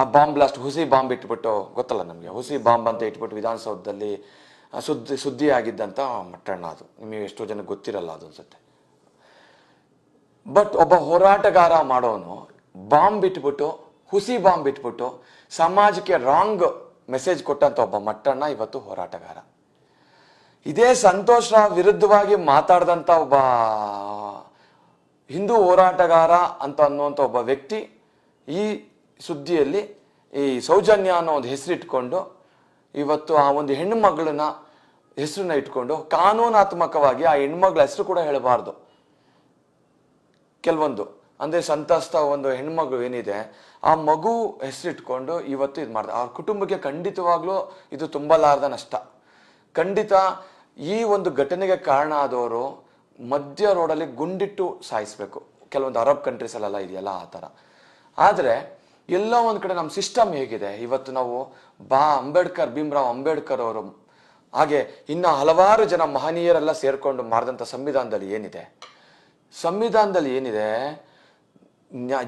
ಆ bomb blast ಹುಸಿ bomb ಇಟ್ಬಿಟ್ಟು, ಗೊತ್ತಲ್ಲ ನಮಗೆ? ಹುಸಿ ಬಾಂಬ್ ಅಂತ ಇಟ್ಬಿಟ್ಟು ವಿಧಾನಸೌಧದಲ್ಲಿ ಸುದ್ದಿ ಸುದ್ದಿ ಆಗಿದ್ದಂಥ ಮಟ್ಟಣ್ಣ ಅದು. ನಿಮಗೆ ಎಷ್ಟೋ ಜನಕ್ಕೆ ಗೊತ್ತಿರಲ್ಲ ಅದು ಅನ್ಸುತ್ತೆ. ಬಟ್ ಒಬ್ಬ ಹೋರಾಟಗಾರ ಮಾಡೋನು, ಬಾಂಬ್ ಇಟ್ಬಿಟ್ಟು, ಹುಸಿ ಬಾಂಬ್ ಇಟ್ಬಿಟ್ಟು, ಸಮಾಜಕ್ಕೆ ರಾಂಗ್ ಮೆಸೇಜ್ ಕೊಟ್ಟಂತ ಒಬ್ಬ ಮಟ್ಟಣ್ಣ ಇವತ್ತು ಹೋರಾಟಗಾರ. ಇದೇ ಸಂತೋಷ ವಿರುದ್ಧವಾಗಿ ಮಾತಾಡಿದಂಥ ಒಬ್ಬ ಹಿಂದೂ ಹೋರಾಟಗಾರ ಅಂತ ಅನ್ನುವಂಥ ಒಬ್ಬ ವ್ಯಕ್ತಿ ಈ ಸುದ್ದಿಯಲ್ಲಿ ಈ ಸೌಜನ್ಯ ಅನ್ನೋ ಒಂದು ಹೆಸರಿಟ್ಕೊಂಡು ಇವತ್ತು ಆ ಒಂದು ಹೆಣ್ಣು ಮಗಳನ್ನ ಹೆಸರನ್ನ ಇಟ್ಕೊಂಡು ಕಾನೂನಾತ್ಮಕವಾಗಿ ಆ ಹೆಣ್ಮಗಳ ಹೆಸರು ಕೂಡ ಹೇಳಬಾರ್ದು. ಕೆಲವೊಂದು. ಅಂದ್ರೆ ಸಂತಸ್ತ ಒಂದು ಹೆಣ್ಮಗು ಏನಿದೆ, ಆ ಮಗು ಹೆಸರಿಟ್ಕೊಂಡು ಇವತ್ತು ಇದು ಮಾಡ್ದೆ, ಆ ಕುಟುಂಬಕ್ಕೆ ಖಂಡಿತವಾಗ್ಲೂ ಇದು ತುಂಬಲಾರದ ನಷ್ಟ. ಖಂಡಿತ ಈ ಒಂದು ಘಟನೆಗೆ ಕಾರಣ ಆದವರು ಮಧ್ಯ ರೋಡಲ್ಲಿ ಗುಂಡಿಟ್ಟು ಸಾಯಿಸ್ಬೇಕು. ಕೆಲವೊಂದು ಅರಬ್ ಕಂಟ್ರೀಸ್ ಅಲ್ಲೆಲ್ಲ ಇದೆಯಲ್ಲ ಆ ಥರ. ಆದರೆ ಎಲ್ಲೋ ಒಂದು ಕಡೆ ನಮ್ಮ ಸಿಸ್ಟಮ್ ಹೇಗಿದೆ. ಇವತ್ತು ನಾವು ಬಾ ಅಂಬೇಡ್ಕರ್, ಭೀಮ್ರಾವ್ ಅಂಬೇಡ್ಕರ್ ಅವರು ಹಾಗೆ ಇನ್ನ ಹಲವಾರು ಜನ ಮಹನೀಯರೆಲ್ಲ ಸೇರ್ಕೊಂಡು ಮಾಡಿದಂಥ ಸಂವಿಧಾನದಲ್ಲಿ ಏನಿದೆ? ಸಂವಿಧಾನದಲ್ಲಿ ಏನಿದೆ?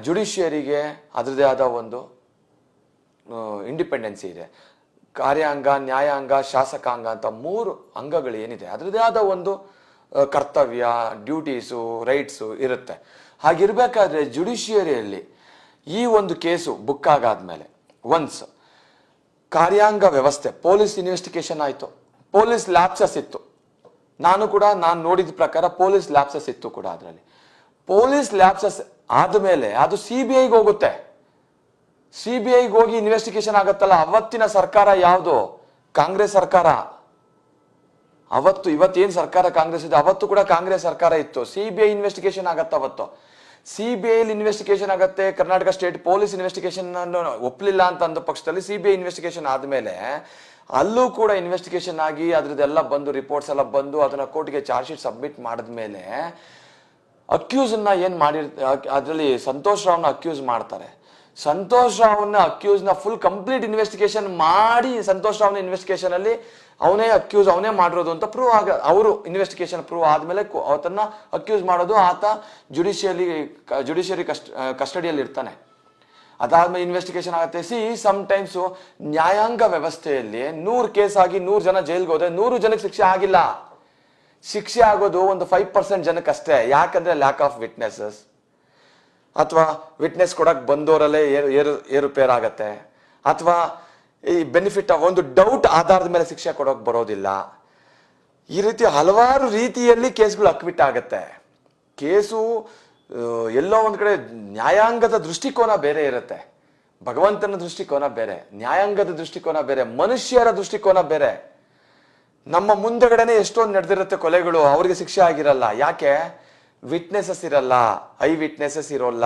ಜುಡಿಷಿಯರಿಗೆ ಅದರದೇ ಆದ ಒಂದು ಇಂಡಿಪೆಂಡೆನ್ಸಿ ಇದೆ. ಕಾರ್ಯಾಂಗ, ನ್ಯಾಯಾಂಗ, ಶಾಸಕಾಂಗ ಅಂತ ಮೂರು ಅಂಗಗಳು ಏನಿದೆ? ಅದರದೇ ಆದ ಒಂದು ಕರ್ತವ್ಯ, ಡ್ಯೂಟೀಸು, ರೈಟ್ಸು ಇರುತ್ತೆ. ಹಾಗಿರ್ಬೇಕಾದ್ರೆ ಜುಡಿಷಿಯರಿಯಲ್ಲಿ ಈ ಒಂದು ಕೇಸು ಬುಕ್ ಆಗಾದ್ಮೇಲೆ. ಒನ್ಸ್ ಕಾರ್ಯಾಂಗ ವ್ಯವಸ್ಥೆ ಪೊಲೀಸ್ ಇನ್ವೆಸ್ಟಿಗೇಷನ್ ಆಯಿತು. ಪೊಲೀಸ್ ಲ್ಯಾಪ್ಸಸ್ ಇತ್ತು. ನಾನು ಕೂಡ, ನಾನು ನೋಡಿದ ಪ್ರಕಾರ ಪೊಲೀಸ್ ಲ್ಯಾಪ್ಸಸ್ ಇತ್ತು ಕೂಡ ಅದರಲ್ಲಿ. ಪೊಲೀಸ್ ಲ್ಯಾಪ್ಸಸ್ ಆದಮೇಲೆ ಅದು ಸಿ ಬಿ ಐಗೆ ಹೋಗುತ್ತೆ. ಸಿ ಬಿ ಐಗೆ ಹೋಗಿ ಇನ್ವೆಸ್ಟಿಗೇಷನ್ ಆಗುತ್ತಲ್ಲ. ಅವತ್ತಿನ ಸರ್ಕಾರ ಯಾವುದು? ಕಾಂಗ್ರೆಸ್ ಸರ್ಕಾರ. ಅವತ್ತು ಇವತ್ತೇನು ಸರ್ಕಾರ ಕಾಂಗ್ರೆಸ್ ಇದೆ? ಅವತ್ತು ಕೂಡ ಕಾಂಗ್ರೆಸ್ ಸರ್ಕಾರ ಇತ್ತು. ಸಿ ಬಿ ಐ ಇನ್ವೆಸ್ಟಿಗೇಷನ್ ಆಗತ್ತೆ ಅವತ್ತು. ಸಿ ಇನ್ವೆಸ್ಟಿಗೇಷನ್ ಆಗುತ್ತೆ, ಕರ್ನಾಟಕ ಸ್ಟೇಟ್ ಪೊಲೀಸ್ ಇನ್ವೆಸ್ಟಿಗೇಷನ್ ಒಪ್ಪಲಿಲ್ಲ ಅಂತ ಅಂದ ಪಕ್ಷದಲ್ಲಿ ಸಿ ಬಿ ಐ ಇನ್ವೆಸ್ಟಿಗೇಷನ್ ಆದಮೇಲೆ ಅಲ್ಲೂ ಕೂಡ ಇನ್ವೆಸ್ಟಿಗೇಷನ್ ಆಗಿ ಅದ್ರದ್ದೆಲ್ಲ ಬಂದು ರಿಪೋರ್ಟ್ಸ್ ಎಲ್ಲ ಬಂದು ಅದನ್ನ ಕೋರ್ಟ್ಗೆ ಚಾರ್ಜ್ ಶೀಟ್ ಸಬ್ಮಿಟ್ ಮಾಡಿದ್ಮೇಲೆ ಅಕ್ಯೂಸ್ ಅನ್ನ ಏನ್ ಮಾಡಿರ್ ಅದರಲ್ಲಿ ಸಂತೋಷ್ ರಾವ್ನ ಅಕ್ಯೂಸ್ ಮಾಡ್ತಾರೆ. ಸಂತೋಷ್ ರಾವ್ನ ಅಕ್ಯೂಸ್ನ ಫುಲ್ ಕಂಪ್ಲೀಟ್ ಇನ್ವೆಸ್ಟಿಗೇಷನ್ ಮಾಡಿ ಸಂತೋಷ್ ರಾವ್ನ ಇನ್ವೆಸ್ಟಿಗೇಷನ್ ಅಲ್ಲಿ ಅವನೇ ಅಕ್ಯೂಸ್ ಅವನೇ ಮಾಡಿರೋದು ಅಂತ ಪ್ರೂವ್ ಆಗ, ಅವರು ಇನ್ವೆಸ್ಟಿಗೇಷನ್ ಪ್ರೂವ್ ಆದ್ಮೇಲೆ ಆತನ್ನ ಅಕ್ಯೂಸ್ ಮಾಡೋದು ಆತ ಜುಡಿಷಿಯಲಿ ಜುಡಿಷಿಯರಿ ಕಸ್ಟ್ ಕಸ್ಟಡಿಯಲ್ಲಿ ಇರ್ತಾನೆ ಅದಾದ್ಮೇಲೆ ಇನ್ವೆಸ್ಟಿಗೇಷನ್ ಆಗುತ್ತೆ. ಸಿ ಸಮ್ ಟೈಮ್ಸ್ ನ್ಯಾಯಾಂಗ ವ್ಯವಸ್ಥೆಯಲ್ಲಿ ನೂರು ಕೇಸ್ ಆಗಿ ನೂರು ಜನ ಜೈಲ್ಗೆ ಹೋದ್ರೆ ನೂರು ಜನಕ್ಕೆ ಶಿಕ್ಷೆ ಆಗಿಲ್ಲ. ಶಿಕ್ಷೆ ಆಗೋದು ಒಂದು ಫೈವ್ ಪರ್ಸೆಂಟ್ ಜನಕ್ಕೆ ಅಷ್ಟೇ ಯಾಕಂದ್ರೆ ಲ್ಯಾಕ್ ಆಫ್ ವಿಟ್ನೆಸಸ್ ಅಥವಾ ವಿಟ್ನೆಸ್ ಕೊಡಕ್ಕೆ ಬಂದವರಲ್ಲೇ ಏರು ಏರು ಏರುಪೇರು ಆಗತ್ತೆ. ಅಥವಾ ಈ ಬೆನಿಫಿಟ್ ಒಂದು ಡೌಟ್ ಆಧಾರದ ಮೇಲೆ ಶಿಕ್ಷೆ ಕೊಡೋಕೆ ಬರೋದಿಲ್ಲ. ಈ ರೀತಿ ಹಲವಾರು ರೀತಿಯಲ್ಲಿ ಕೇಸ್ಗಳು ಅಕ್ವಿಟ್ ಆಗತ್ತೆ. ಕೇಸು ಎಲ್ಲೋ ಒಂದು ಕಡೆ ನ್ಯಾಯಾಂಗದ ದೃಷ್ಟಿಕೋನ ಬೇರೆ ಇರುತ್ತೆ. ಭಗವಂತನ ದೃಷ್ಟಿಕೋನ ಬೇರೆ, ನ್ಯಾಯಾಂಗದ ದೃಷ್ಟಿಕೋನ ಬೇರೆ, ಮನುಷ್ಯರ ದೃಷ್ಟಿಕೋನ ಬೇರೆ. ನಮ್ಮ ಮುಂದೆಗಡೆನೆ ಎಷ್ಟೊಂದು ನಡೆದಿರುತ್ತೆ ಕೊಲೆಗಳು, ಅವ್ರಿಗೆ ಶಿಕ್ಷೆ ಆಗಿರಲ್ಲ. ಯಾಕೆ? ವಿಟ್ನೆಸಸ್ ಇರಲ್ಲ ಐ ವಿಟ್ನೆಸಸ್ ಇರೋಲ್ಲ.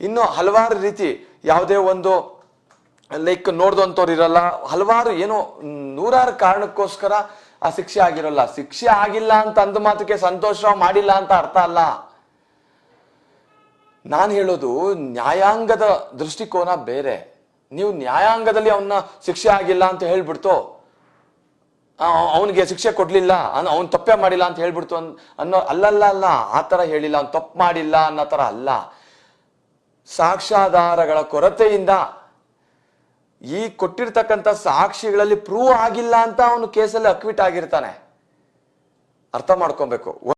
ಇನ್ನು ಹಲವಾರು ರೀತಿ ಯಾವುದೇ ಒಂದು ಲೈಕ್ ನೋಡ್ದಂಥವ್ರು ಇರಲ್ಲ. ಹಲವಾರು ಏನೋ ನೂರಾರು ಕಾರಣಕ್ಕೋಸ್ಕರ ಆ ಶಿಕ್ಷೆ ಆಗಿರಲ್ಲ. ಶಿಕ್ಷೆ ಆಗಿಲ್ಲ ಅಂತ ಅಂದ ಮಾತಕ್ಕೆ ಸಂತೋಷ ಮಾಡಿಲ್ಲ ಅಂತ ಅರ್ಥ ಅಲ್ಲ. ನಾನು ಹೇಳೋದು ನ್ಯಾಯಾಂಗದ ದೃಷ್ಟಿಕೋನ ಬೇರೆ. ನೀವು ನ್ಯಾಯಾಂಗದಲ್ಲಿ ಅವನ್ನ ಶಿಕ್ಷೆ ಆಗಿಲ್ಲ ಅಂತ ಹೇಳ್ಬಿಡ್ತು. ಅವನಿಗೆ ಶಿಕ್ಷೆ ಕೊಡ್ಲಿಲ್ಲ ಅವನ್ ತಪ್ಪೇ ಮಾಡಿಲ್ಲ ಅಂತ ಹೇಳ್ಬಿಡ್ತು ಅನ್- ಅನ್ನೋ ಅಲ್ಲಲ್ಲ ಅಲ್ಲ ಆ ತರ ಹೇಳಿಲ್ಲ, ಅವ್ನು ತಪ್ಪು ಮಾಡಿಲ್ಲ ಅನ್ನೋ ತರ ಅಲ್ಲ. ಸಾಕ್ಷ್ಯಾಧಾರಗಳ ಕೊರತೆಯಿಂದ ಈ ಕೊಟ್ಟಿರ್ತಕ್ಕಂಥ ಸಾಕ್ಷಿಗಳಲ್ಲಿ ಪ್ರೂವ್ ಆಗಿಲ್ಲ ಅಂತ ಅವನು ಕೇಸಲ್ಲಿ ಅಕ್ವಿಟ್ ಆಗಿರ್ತಾನೆ. ಅರ್ಥ ಮಾಡ್ಕೊಬೇಕು.